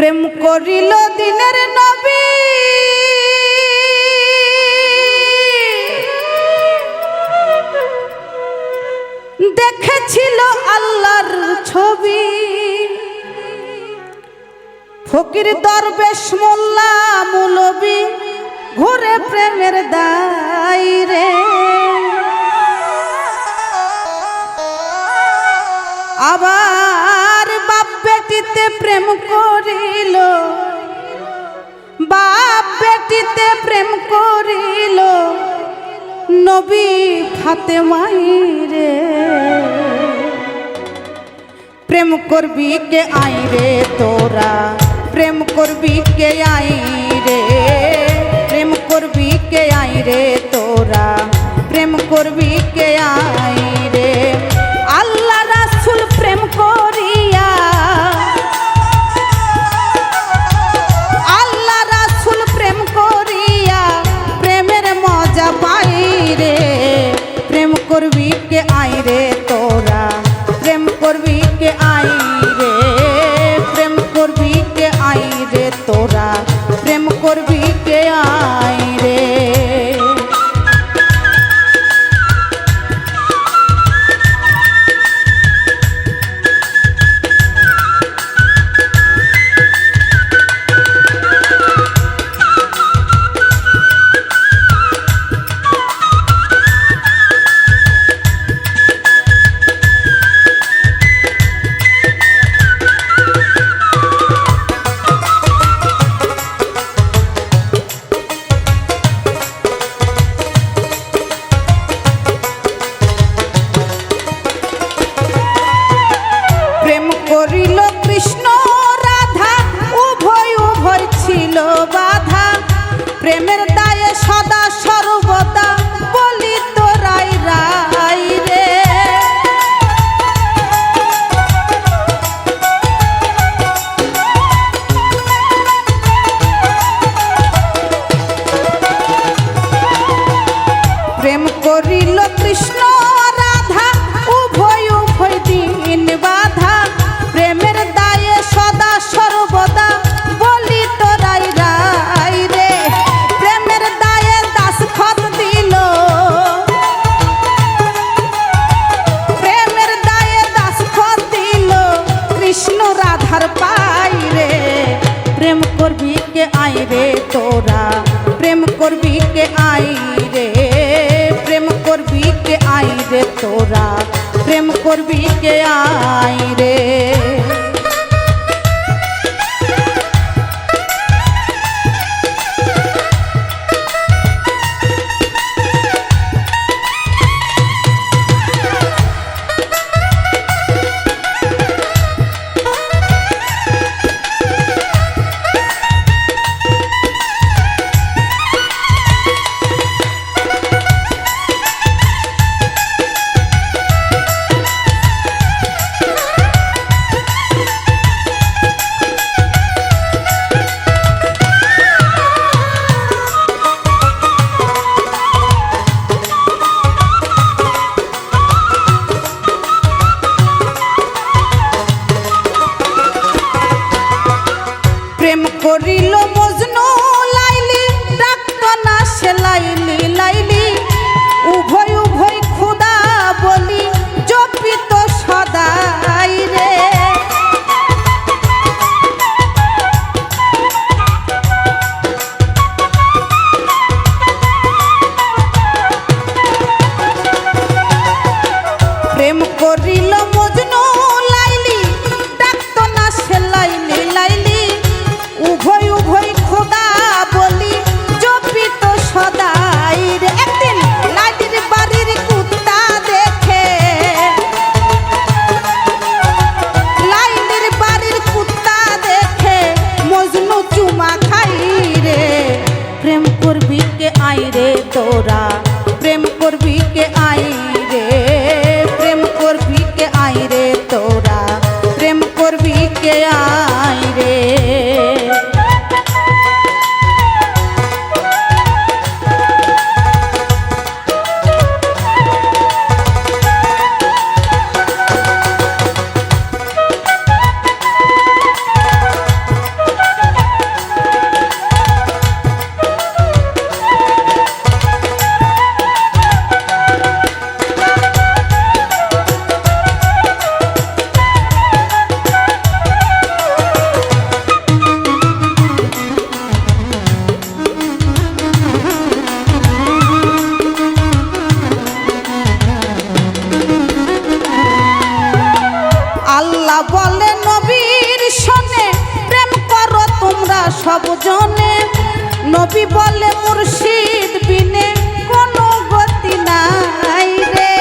প্রেম করিল দিনের নবী। দেখেছিল আল্লাহর ছবি। ফকির দরবেশ মোল্লা মুলবি, ঘুরে প্রেমের দায়রে আবার তার বাপ বেটিতে প্রেম করিল। বাপ বেটিতে প্রেম করিল। নবী ফাতে রে। প্রেম করবি কে আই রে তোরা? প্রেম করবি কে আই রে? প্রেম করবি কে আই রে তোরা? প্রেম করবি কে আই ছিল বাধা। প্রেমের দায়ে সদা সর্বদা। দিকে আয় রে। নাই রে তোরা সব জনে। নবী বলে মুর্শিদ, বিনে কোনো গতি নাই রে।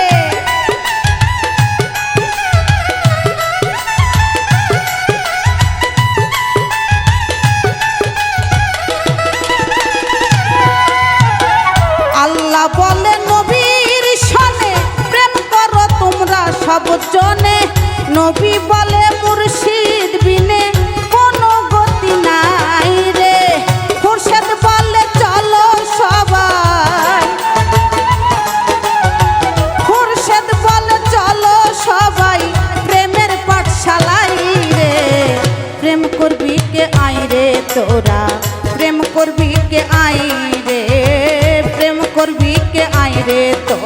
আল্লাহ বলে, নবীর সনে প্রেম করো তোমরা সব জনে। নবী রে তো